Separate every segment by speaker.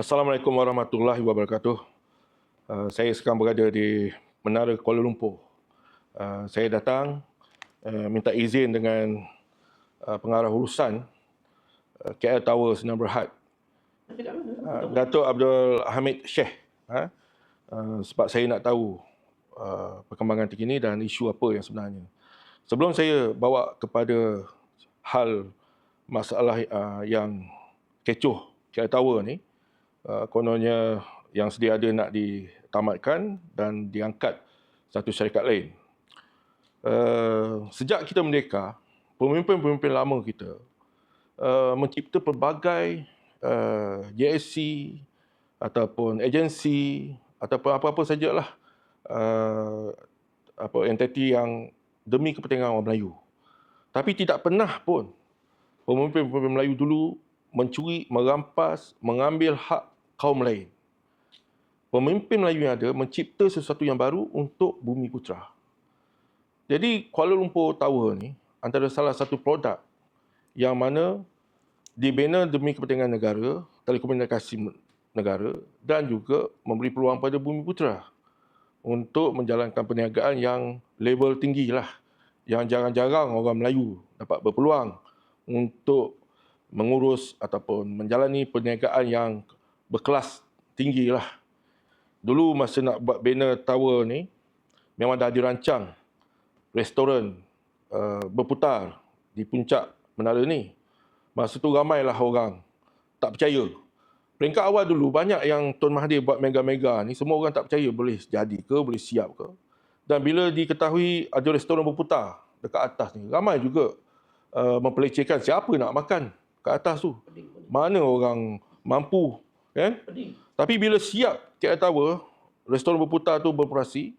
Speaker 1: Assalamualaikum warahmatullahi wabarakatuh. Uh, saya sekarang berada di Menara Kuala Lumpur. Uh, saya datang uh, minta izin dengan uh, pengarah urusan uh, KL Tower Sinar Berhad. Uh, Datuk Abdul Hamid Sheikh. Uh, uh, sebab saya nak tahu uh, perkembangan terkini dan isu apa yang sebenarnya. Sebelum saya bawa kepada hal masalah uh, yang kecoh KL Tower ni, uh, kononnya yang sedia ada nak ditamatkan dan diangkat satu syarikat lain. Uh, sejak kita merdeka, pemimpin-pemimpin lama kita uh, mencipta pelbagai uh, JSC ataupun agensi ataupun apa-apa sajalah uh, apa entiti yang demi kepentingan orang Melayu. Tapi tidak pernah pun pemimpin-pemimpin Melayu dulu mencuri, merampas, mengambil hak kaum lain. Pemimpin Melayu yang ada mencipta sesuatu yang baru untuk bumi putra. Jadi Kuala Lumpur Tower ni antara salah satu produk yang mana dibina demi kepentingan negara, telekomunikasi negara dan juga memberi peluang pada bumi putra untuk menjalankan perniagaan yang level tinggi lah. Yang jarang-jarang orang Melayu dapat berpeluang untuk mengurus ataupun menjalani perniagaan yang berkelas tinggi lah. Dulu masa nak buat banner tower ni, memang dah dirancang restoran uh, berputar di puncak menara ni. Masa tu ramailah orang tak percaya. Peringkat awal dulu banyak yang Tuan Mahathir buat mega-mega ni, semua orang tak percaya boleh jadi ke, boleh siap ke. Dan bila diketahui ada restoran berputar dekat atas ni, ramai juga uh, mempelecehkan siapa nak makan kat atas tu. Mana orang mampu kan? Tapi bila siap KL Tower, restoran berputar tu beroperasi,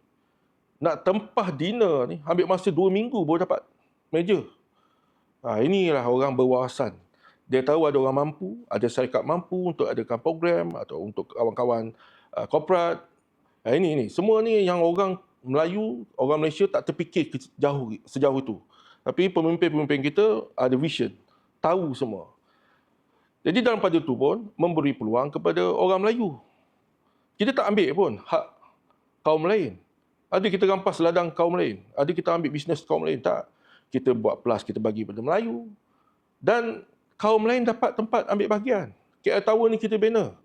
Speaker 1: nak tempah dinner ni ambil masa dua minggu baru dapat meja. Ha, inilah orang berwawasan. Dia tahu ada orang mampu, ada syarikat mampu untuk adakan program atau untuk kawan-kawan uh, korporat. Ha, ini ini semua ni yang orang Melayu, orang Malaysia tak terfikir jauh sejauh itu. Tapi pemimpin-pemimpin kita ada vision tahu semua. Jadi dalam pada itu pun memberi peluang kepada orang Melayu. Kita tak ambil pun hak kaum lain. Ada kita rampas ladang kaum lain. Ada kita ambil bisnes kaum lain. Tak. Kita buat plus, kita bagi pada Melayu. Dan kaum lain dapat tempat ambil bahagian. KL Tower ni kita bina.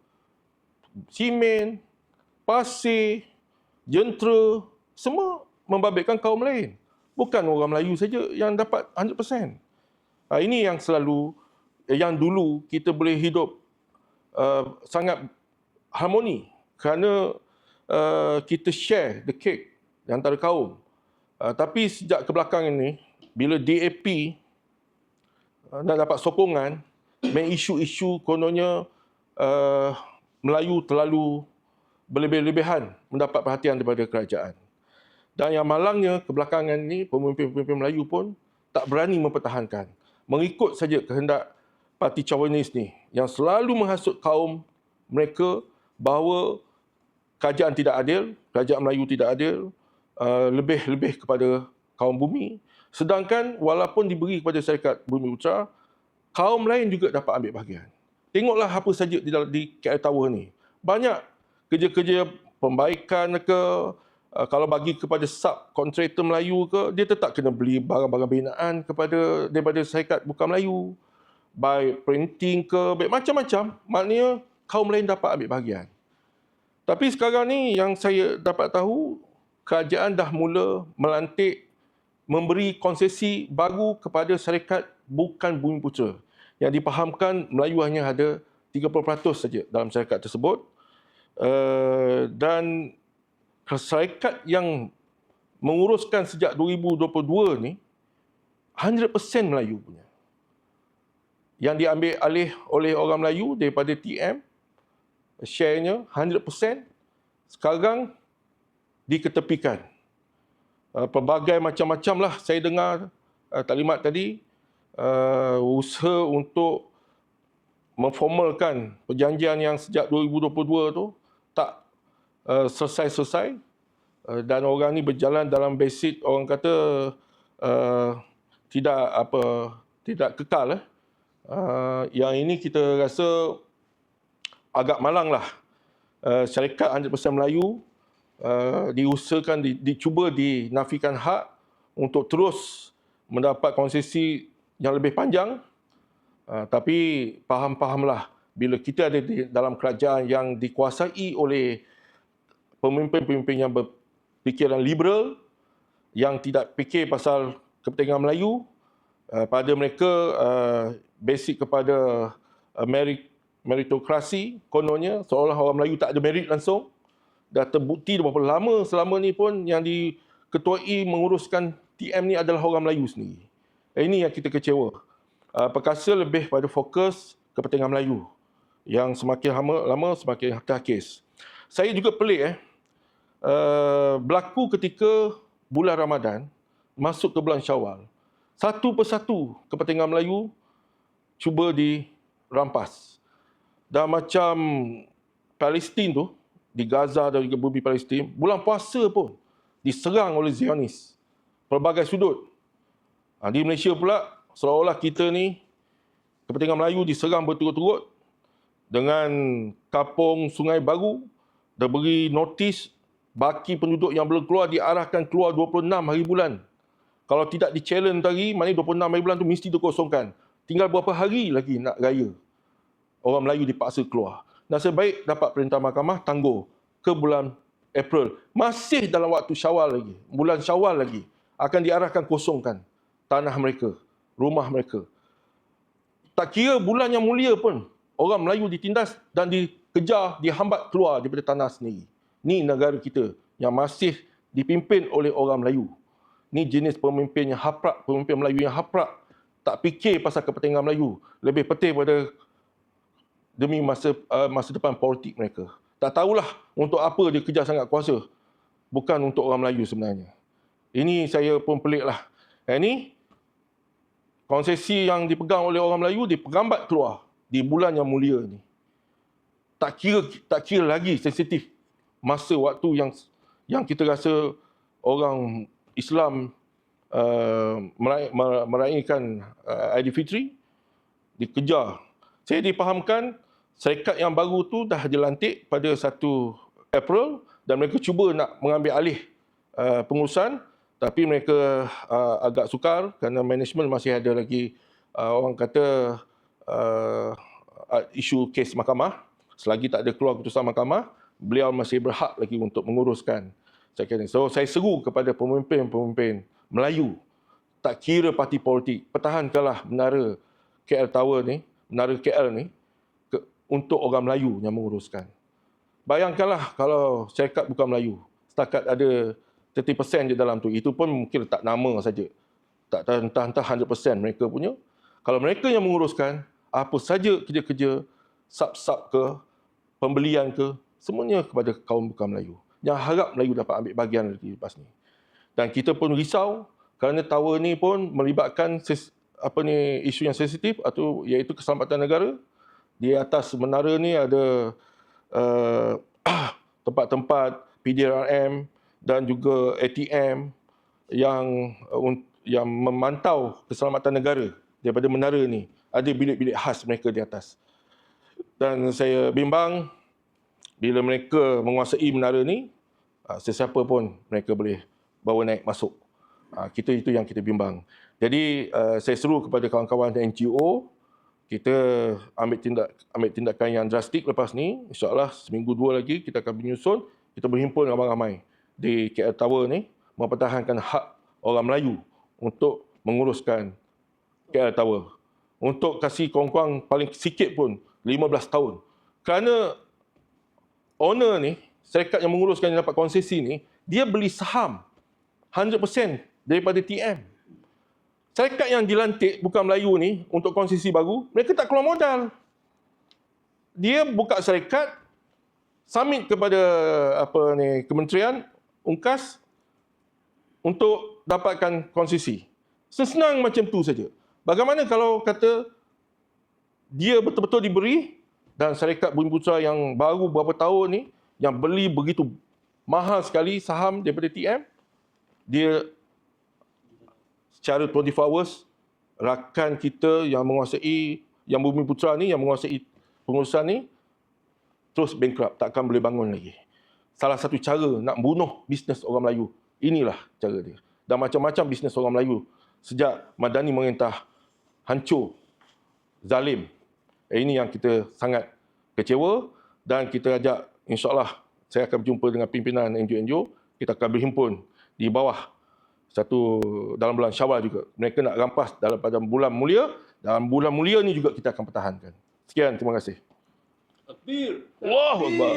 Speaker 1: Simen, pasir, jentera, semua membabitkan kaum lain. Bukan orang Melayu saja yang dapat 100%. Uh, ini yang selalu yang dulu kita boleh hidup uh, sangat harmoni kerana uh, kita share the cake di antara kaum. Uh, tapi sejak ke belakang ini bila DAP uh, nak dapat sokongan main isu-isu kononnya uh, Melayu terlalu berlebih-lebihan mendapat perhatian daripada kerajaan. Dan yang malangnya kebelakangan ini pemimpin-pemimpin Melayu pun tak berani mempertahankan mengikut saja kehendak parti Chawanis ni yang selalu menghasut kaum mereka bahawa kerajaan tidak adil, kerajaan Melayu tidak adil, uh, lebih-lebih kepada kaum bumi. Sedangkan walaupun diberi kepada syarikat Bumi Putra, kaum lain juga dapat ambil bahagian. Tengoklah apa saja di dalam di KL Tower ni. Banyak kerja-kerja pembaikan ke, Uh, kalau bagi kepada sub kontraktor Melayu ke dia tetap kena beli barang-barang binaan kepada daripada syarikat bukan Melayu. Baik printing ke baik macam-macam. Maknanya kaum lain dapat ambil bahagian. Tapi sekarang ni yang saya dapat tahu kerajaan dah mula melantik memberi konsesi baru kepada syarikat bukan bumi putra. Yang dipahamkan Melayu hanya ada 30% saja dalam syarikat tersebut. Uh, dan syarikat yang menguruskan sejak 2022 ni 100% Melayu punya. Yang diambil alih oleh orang Melayu daripada TM share-nya 100% sekarang diketepikan. Uh, pelbagai macam-macam lah saya dengar uh, taklimat tadi uh, usaha untuk memformalkan perjanjian yang sejak 2022 tu uh, selesai-selesai uh, dan orang ni berjalan dalam basic orang kata uh, tidak apa tidak kekal eh. Uh, yang ini kita rasa agak malang lah. Uh, syarikat 100% Melayu uh, diusahakan, di, dicuba dinafikan hak untuk terus mendapat konsesi yang lebih panjang. Uh, tapi faham-fahamlah bila kita ada di dalam kerajaan yang dikuasai oleh pemimpin-pemimpin yang berfikiran liberal yang tidak fikir pasal kepentingan Melayu uh, pada mereka uh, basic kepada uh, merit meritokrasi kononnya seolah orang Melayu tak ada merit langsung dah terbukti berapa lama selama ni pun yang diketuai menguruskan TM ni adalah orang Melayu sendiri. Ini yang kita kecewa. Perkasa lebih pada fokus kepentingan Melayu yang semakin lama, lama semakin takis. Saya juga pelik eh. Uh, berlaku ketika bulan Ramadan masuk ke bulan Syawal. Satu persatu kepentingan Melayu cuba dirampas. Dan macam Palestin tu, di Gaza dan juga bumi Palestin, bulan puasa pun diserang oleh Zionis. Pelbagai sudut. Ha, di Malaysia pula, seolah-olah kita ni, kepentingan Melayu diserang berturut-turut dengan kapung Sungai Baru, dah beri notis baki penduduk yang belum keluar diarahkan keluar 26 hari bulan. Kalau tidak di-challenge tadi, maknanya 26 hari bulan tu mesti dikosongkan. Tinggal berapa hari lagi nak raya. Orang Melayu dipaksa keluar. Nasib baik dapat perintah mahkamah tangguh ke bulan April. Masih dalam waktu syawal lagi. Bulan syawal lagi. Akan diarahkan kosongkan tanah mereka. Rumah mereka. Tak kira bulan yang mulia pun. Orang Melayu ditindas dan dikejar, dihambat keluar daripada tanah sendiri. Ni negara kita yang masih dipimpin oleh orang Melayu. Ni jenis pemimpin yang haprak, pemimpin Melayu yang haprak. Tak fikir pasal kepentingan Melayu. Lebih penting pada demi masa uh, masa depan politik mereka. Tak tahulah untuk apa dia kejar sangat kuasa. Bukan untuk orang Melayu sebenarnya. Ini saya pun pelik lah. Ini konsesi yang dipegang oleh orang Melayu diperambat keluar di bulan yang mulia ni. Tak kira tak kira lagi sensitif masa waktu yang yang kita rasa orang Islam uh, meraihkan uh, Aidilfitri dikejar. Saya dipahamkan syarikat yang baru tu dah dilantik pada 1 April dan mereka cuba nak mengambil alih uh, pengurusan tapi mereka uh, agak sukar kerana management masih ada lagi uh, orang kata uh, isu kes mahkamah selagi tak ada keluar keputusan mahkamah beliau masih berhak lagi untuk menguruskan saya So saya seru kepada pemimpin-pemimpin Melayu tak kira parti politik pertahankanlah menara KL Tower ni, menara KL ni ke, untuk orang Melayu yang menguruskan. Bayangkanlah kalau syarikat bukan Melayu, setakat ada 30% je dalam tu. Itu pun mungkin letak nama saja. Tak entah-entah 100% mereka punya. Kalau mereka yang menguruskan, apa saja kerja-kerja, sub-sub ke, pembelian ke, semuanya kepada kaum bukan Melayu. Yang harap Melayu dapat ambil bahagian lagi lepas ni. Dan kita pun risau kerana tower ni pun melibatkan ses, apa ni isu yang sensitif atau iaitu keselamatan negara. Di atas menara ni ada uh, tempat-tempat PDRM dan juga ATM yang uh, yang memantau keselamatan negara daripada menara ni. Ada bilik-bilik khas mereka di atas. Dan saya bimbang bila mereka menguasai menara ni, ah, sesiapa pun mereka boleh bawa naik masuk. Ah, kita itu yang kita bimbang. Jadi ah, saya seru kepada kawan-kawan NGO, kita ambil tindak ambil tindakan yang drastik lepas ni. InsyaAllah seminggu dua lagi kita akan menyusun, kita berhimpun ramai-ramai di KL Tower ni, mempertahankan hak orang Melayu untuk menguruskan KL Tower. Untuk kasih kongkuang paling sikit pun 15 tahun. Kerana owner ni, syarikat yang menguruskan yang dapat konsesi ni, dia beli saham 100% daripada TM. Syarikat yang dilantik bukan Melayu ni untuk konsesi baru, mereka tak keluar modal. Dia buka syarikat, submit kepada apa ni kementerian ungkas untuk dapatkan konsesi. Sesenang macam tu saja. Bagaimana kalau kata dia betul-betul diberi dan syarikat Bumi Putra yang baru beberapa tahun ni yang beli begitu mahal sekali saham daripada TM dia secara 24 hours rakan kita yang menguasai yang Bumi Putra ni yang menguasai pengurusan ni terus bankrupt, tak akan boleh bangun lagi. Salah satu cara nak bunuh bisnes orang Melayu, inilah cara dia. Dan macam-macam bisnes orang Melayu sejak Madani merintah hancur, zalim. Eh, ini yang kita sangat kecewa dan kita ajak insyaAllah saya akan berjumpa dengan pimpinan NGO-NGO, kita akan berhimpun di bawah satu dalam bulan Syawal juga. Mereka nak rampas dalam pada bulan mulia, dalam bulan mulia ni juga kita akan pertahankan. Sekian, terima kasih.
Speaker 2: Takbir.
Speaker 1: Allahu Akbar.